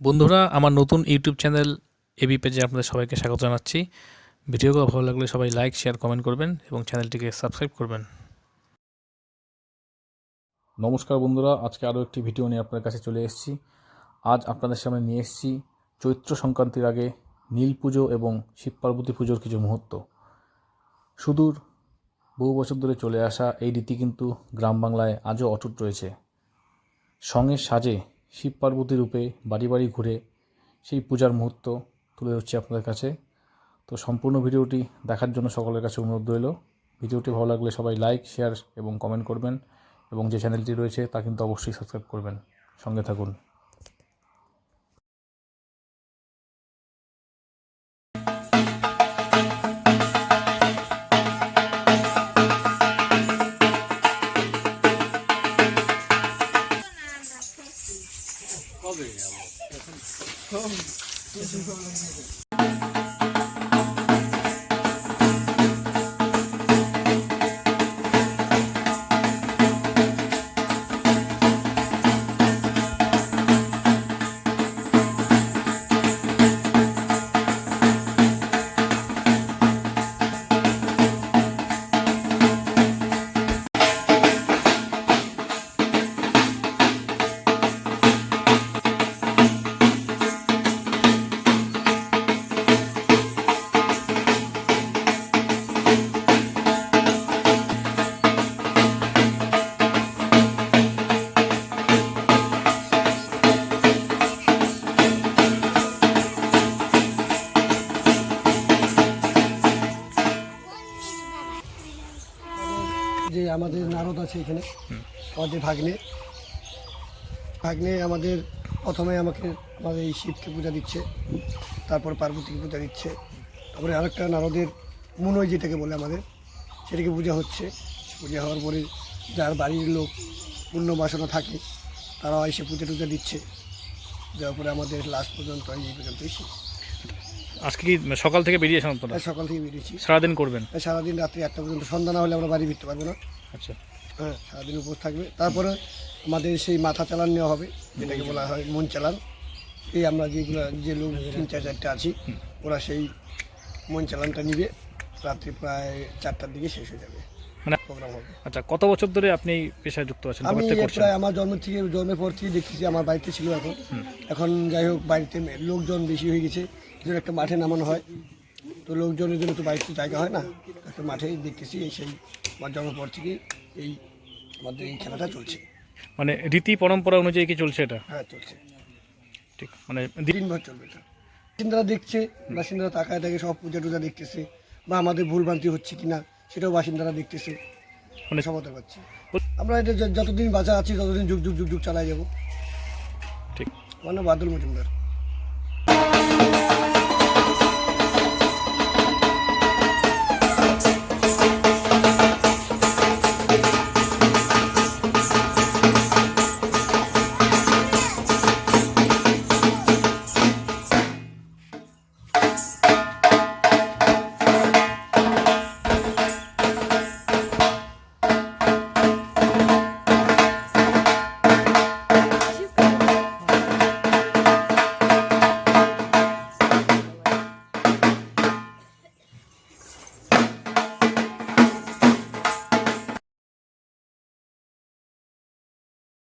বন্ধুরা, আমার নতুন ইউটিউব চ্যানেল এবি পেজে আপনাদের সবাইকে স্বাগত জানাচ্ছি। ভিডিওগুলো ভালো লাগলে সবাই লাইক, শেয়ার, কমেন্ট করবেন এবং চ্যানেলটিকে সাবস্ক্রাইব করবেন। নমস্কার বন্ধুরা, আজকে আরও একটি ভিডিও নিয়ে আপনার কাছে চলে এসেছি। আজ আপনাদের সামনে নিয়ে এসেছি চৈত্র সংক্রান্তির আগে নীল পুজো এবং শিব পার্বতী পুজোর কিছু মুহূর্ত। সুদূর বহু বছর ধরে চলে আসা এই রীতি কিন্তু গ্রাম বাংলায় আজও অটুট রয়েছে। সঙ্গে সাজে শিব পার্বতী রূপে বাড়ি বাড়ি ঘুরে সেই পূজার মুহূর্ত তুলে ধরছি আপনাদের কাছে। তো সম্পূর্ণ ভিডিওটি দেখার জন্য সকলের কাছে অনুরোধ রইল। ভিডিওটি ভালো লাগলে সবাই লাইক, শেয়ার এবং কমেন্ট করবেন এবং যে চ্যানেলটি রয়েছে তা কিন্তু অবশ্যই সাবস্ক্রাইব করবেন। সঙ্গে থাকুন। Kalıyor ya. Tamam. যে আমাদের নারদ আছে এখানে আমাদের ভাগ্নে। ভাগ্নে আমাদের প্রথমে আমাকে আমাদের এই শিবকে পূজা দিচ্ছে তারপর পার্বতীকে পূজা দিচ্ছে। তারপরে আরেকটা নারদের মুনই যেটাকে বলে আমাদের সেটাকে পূজা হচ্ছে। পূজা হওয়ার পরে যার বাড়ির লোক পূর্ণ বাসনা থাকে তারাও এসে পূজা টুজা দিচ্ছে। দেওয়ার পরে আমাদের লাস্ট পর্যন্ত এই পর্যন্তই শেষ। আজকে কি সকাল থেকে বেরিয়েছেন আপনারা? তাই সকাল থেকে বেরিয়েছি। সারাদিন করবেন? তাই সারাদিন রাত্রি একটা পর্যন্ত। সন্ধ্যা না হলে আমরা বাড়ি ফিরতে পারব না। আচ্ছা। হ্যাঁ সারাদিন উপোস থাকবে। তারপরে আমাদের সেই মাথা চালান নেওয়া হবে যেটাকে বলা হয় মন চালান। এই আমরা যেগুলো যে লোক তিন চার চারটে আছি ওরা সেই মন চালানটা নিবে। রাত্রি প্রায় চারটার দিকে শেষ হয়ে যাবে। মানে আচ্ছা কত বছর ধরে আপনি পেশায় যুক্ত আছেন? আমি প্রায় আমার জন্ম থেকে জন্মের পর থেকে দেখতেছি আমার বাড়িতে ছিল এখন। এখন যাই হোক বাড়িতে লোকজন বেশি হয়ে গেছে। জন্য একটা মাঠে নামানো হয় তো লোকজনের জন্য তো বাড়িতে জায়গা হয় না। একটা মাঠে দেখতেছি এই সেই আমার জন্মের পর থেকে এই আমাদের এই খেলাটা চলছে। মানে রীতি পরম্পরা অনুযায়ী কি চলছে এটা? হ্যাঁ চলছে। ঠিক মানে দিনভর চলবে এটা। বাসিন্দারা দেখছে বাসিন্দারা তাকায় থাকে সব পূজা টুজা দেখতেছে বা আমাদের ভুলভ্রান্তি হচ্ছে কিনা। সেটাও বাসিন্দারা দেখতেছে। মানে সমাতে পাচ্ছি। আমরা এটা যতদিন বাঁচা আছি ততদিন যুগ যুগ যুগ যুগ চালাই যাব। ঠিক। মানে বাদল মজুমদার।